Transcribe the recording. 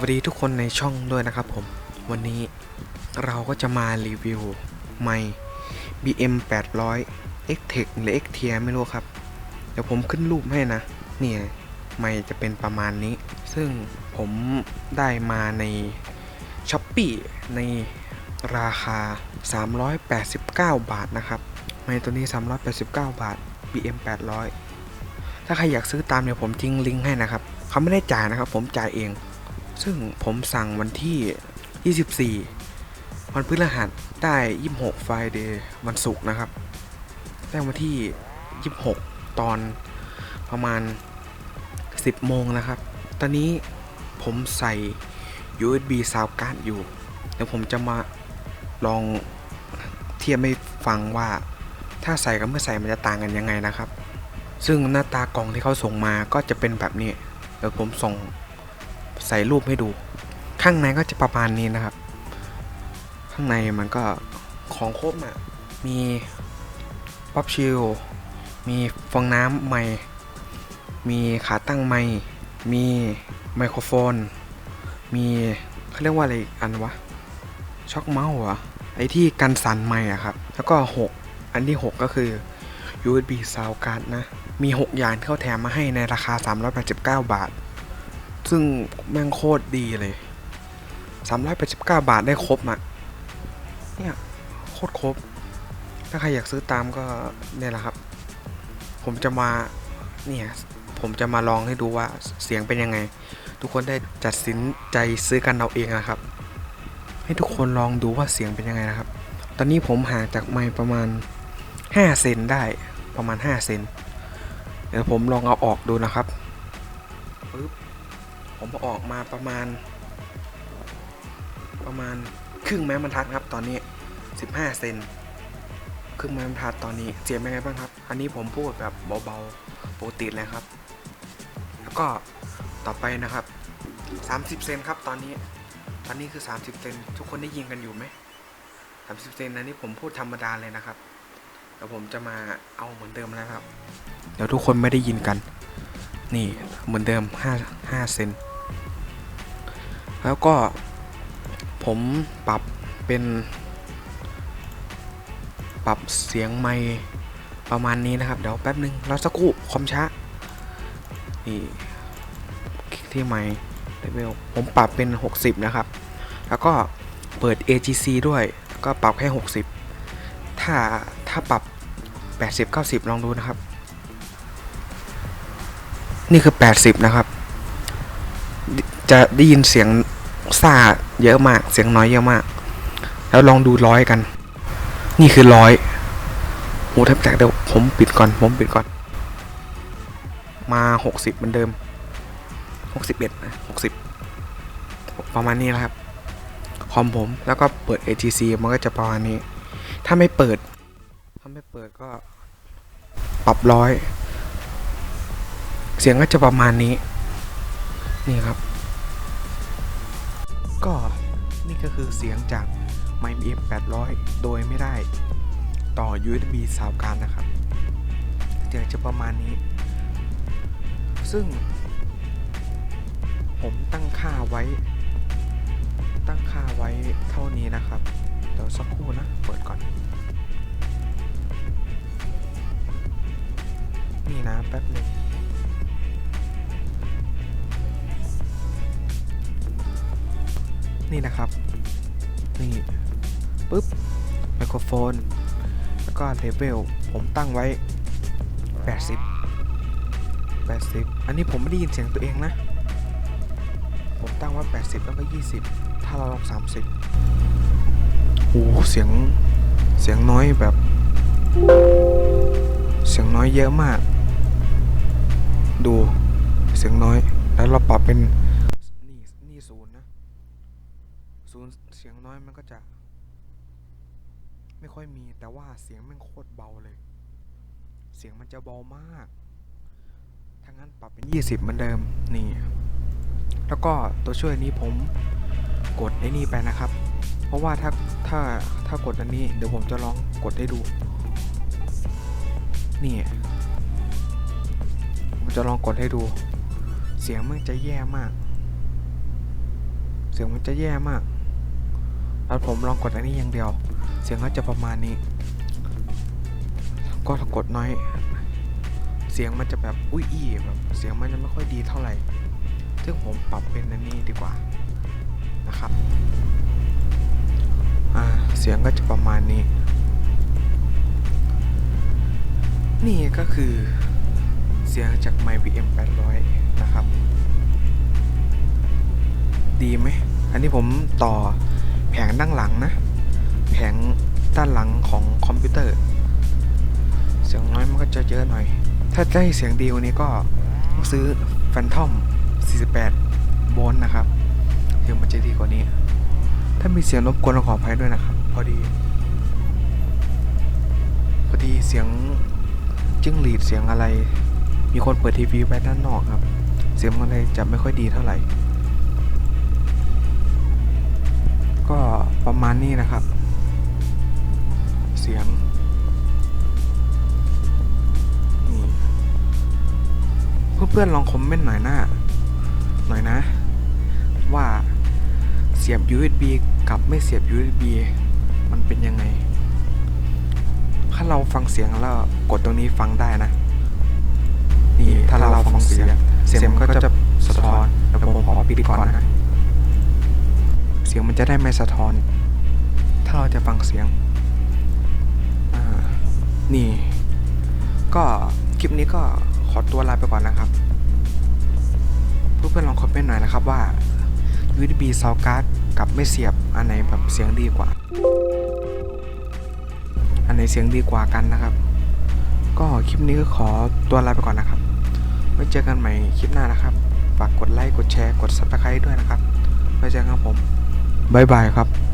วัสดีทุกคนในช่องด้วยนะครับผม วันนี้เราก็จะมารีวิวไมค์ BM 800 X Tech หรือ X Tier ไม่รู้ครับ เดี๋ยวผมขึ้นรูปให้นะ เนี่ยไมค์จะเป็นประมาณนี้ ซึ่งผมได้มาใน s h อ p e e ในราคา 389 บาทนะครับ ไมค์ตัวนี้ 389 บาท BM 800 ถ้าใครอยากซื้อตามเดี๋ยวผมทิ้งลิงก์ให้นะครับ เขาไม่ได้จ่ายนะครับ ผมจ่ายเอง ซึ่งผมสั่งวันที่ 24 วันพฤหัสได้ 26ไฟเดย์วันศุกร์นะครับ ได้วันที่ 26 ตอนประมาณ 10 โมงนะครับ ตอนนี้ผมใส่ USB sound card อยู่ เดี๋ยวผมจะมาลองเทียบให้ฟังว่าถ้าใส่กับไม่ใส่มันจะต่างกันยังไงนะครับ ซึ่งหน้าตากล่องที่เขาส่งมาก็จะเป็นแบบนี้ เดี๋ยวผมส่ง ใส่รูปให้ดู ข้างในก็จะประมาณนี้นะครับ ข้างในมันก็ของครบอะ มีป๊อปชิลมีฟองน้ำไมค์มีขาตั้งไมค์มีไมโครโฟน มีเขาเรียกว่าอะไรอันวะ ช็อคเมาส์เหรอไอที่กันสั่นไมค์อะครับ แล้วก็ 6 อันที่ 6 ก็คือ USB sound card นะ มี 6 อย่างที่เขาแถมมาให้ในราคา 389 บาท ซึ่งแม่งโคตรดีเลย 389 บาทได้ครบอะ เนี่ย โคตรครบ ถ้าใครอยากซื้อตามก็เนี่ยแหละครับ ผมจะมา เนี่ย ผมจะมาลองให้ดูว่าเสียงเป็นยังไง ทุกคนได้จัดสินใจซื้อกันเอาเองนะครับ ให้ทุกคนลองดูว่าเสียงเป็นยังไงนะครับ ตอนนี้ผมห่างจากไมค์ประมาณ 5 เซนได้ประมาณ 5 เซนเดี๋ยวผมลองเอาออกดูนะครับปึ๊บ ผมอาออกมาประมาณ ประมาณครึ่งไม้บรรทัดครับ ตอนนี้ 15 เซนครึ่งไม้บรรทัดตอนนี้เสียงเป็นไงบ้างครับ อันนี้ผมพูดแบบเบาๆปกติเลยครับ แล้วก็ต่อไปนะครับ 30 เซนครับตอนนี้ตอนนี้คือ 30 เซนทุกคนได้ยินกันอยู่ไหม30 เซนอันนี้ผมพูดธรรมดาเลยนะครับเดี๋ยวผมจะมาเอาเหมือนเดิมแล้วครับ เดี๋ยวทุกคนไม่ได้ยินกัน นี่เหมือนเดิม5 5เซน แล้วก็ผมปรับเป็น ปรับเสียงไมค์ประมาณนี้นะครับ เดี๋ยวแป๊บนึงรอสักครู่คอมช้านี่คลิกที่ไมค์เลเวลผมปรับเป็น 60 นะครับ แล้วก็เปิด AGC ด้วยก็ปรับแค่ 60 ถ้าถ้าปรับ 80 90 ลองดูนะครับ นี่คือ 80 นะครับ จะได้ยินเสียง ซ่าเยอะมาก เสียงน้อยเยอะมาก แล้วลองดูร้อยกัน นี่คือร้อยโอ้แทบแตกเดี๋ยวผมปิดก่อน ผมปิดก่อน มา60เหมือนเดิม61นะ60ประมาณนี้นะครับ คอมผมแล้วก็เปิด AGC มันก็จะประมาณนี้ ถ้าไม่เปิด ถ้าไม่เปิดก็ปรับร้อย เสียงก็จะประมาณนี้ นี่ครับ ก็นี่ก็คือเสียงจาก m i m 800 โดยไม่ได้ต่อ USB สาวการนะครับเสียงจะประมาณนี้ ซึ่ง ผมตั้งค่าไว้ ตั้งค่าไว้เท่านี้นะครับ เดี๋ยวสักครู่นะ เปิดก่อน นี่นะแป๊บหนึง นี่นะครับ นี่ปุ๊บไมโครโฟน แล้วก็เลเวลผมตั้งไว้ 80 80 อันนี้ผมไม่ได้ยินเสียงตัวเองนะ ผมตั้งไว้ 80 แล้วก็ 20 ถ้าเราลอง 30โอ้เสียงเสียงน้อยแบบ เสียงน้อยเยอะมาก ดูเสียงน้อยแล้วเราปรับเป็นนี่ศูนย์นะ ศูนย์เสียงน้อยมันก็จะ ไม่ค่อยมีแต่ว่าเสียงมันโคตรเบาเลย เสียงมันจะเบามากถ้างั้นปรับเป็น 20 เหมือนเดิมนี่ แล้วก็ตัวช่วยนี้ผมกดไอ้นี่ไปนะครับ เพราะว่าถ้าถ้าถ้ากดอันนี้เดี๋ยวผมจะลองกดให้ดู นี่ ผมจะลองกดให้ดู เสียงมันจะแย่มาก เสียงมันจะแย่มากแล้วผมลองกดอันนี้อย่างเดียว เสียงก็จะประมาณนี้ ก็ถ้ากดน้อย เสียงมันจะแบบอุ้ยอี้แบบเสียงมันจะไม่ค่อยดีเท่าไหร่ ซึ่งผมปรับเป็นอันนี้ดีกว่านะครับ อ่า เสียงก็จะประมาณนี้ นี่ก็คือเสียงจากไมค์ BM 800 นะครับ ดีไหม อันนี้ผมต่อแผงด้านหลังนะ แผงด้านหลังของคอมพิวเตอร์ เสียงน้อยมันก็จะเยอะหน่อย ถ้าจะให้เสียงดีกว่านี้ก็ต้องซื้อ Phantom 48 โวลต์นะครับเสียงมันจะดีกว่านี้ ถ้ามีเสียงรบกวนขออภัยด้วยนะครับ พอดี พอดีเสียงจิ้งหรีดเสียงอะไร มีคนเปิดทีวีไว้ด้านนอกครับ เสียงมันเลยจะไม่ค่อยดีเท่าไหร่ ก็ประมาณนี้นะครับ เสียงนี่เพื่อนๆลองคอมเมนต์หน่อยหน้าหน่อยนะ ว่าเสียบ USB กับไม่เสียบ USB มันเป็นยังไง ถ้าเราฟังเสียงแล้วกดตรงนี้ฟังได้นะ นี่ถ้าเราฟังเสียง เสียงมันก็จะสะท้อนแล้วผมขอปิดก่อนนะ เสียงมันจะได้ไม่สะท้อน ถ้าเราจะฟังเสียงอ่า นี่ ก็คลิปนี้ก็ขอตัวลาไปก่อนนะครับ เพื่อนๆลองคอมเมนต์หน่อยนะครับว่า USB sound card กับไม่เสียบอันไหนแบบเสียงดีกว่า อันไหนเสียงดีกว่ากันนะครับ ก็คลิปนี้ก็ขอตัวลาไปก่อนนะครับ ไว้เจอกันใหม่คลิปหน้านะครับ ฝากกดไลค์ กดแชร์ กด subscribe ด้วยนะครับ ไว้เจอกันครับผม บ๊ายบายครับ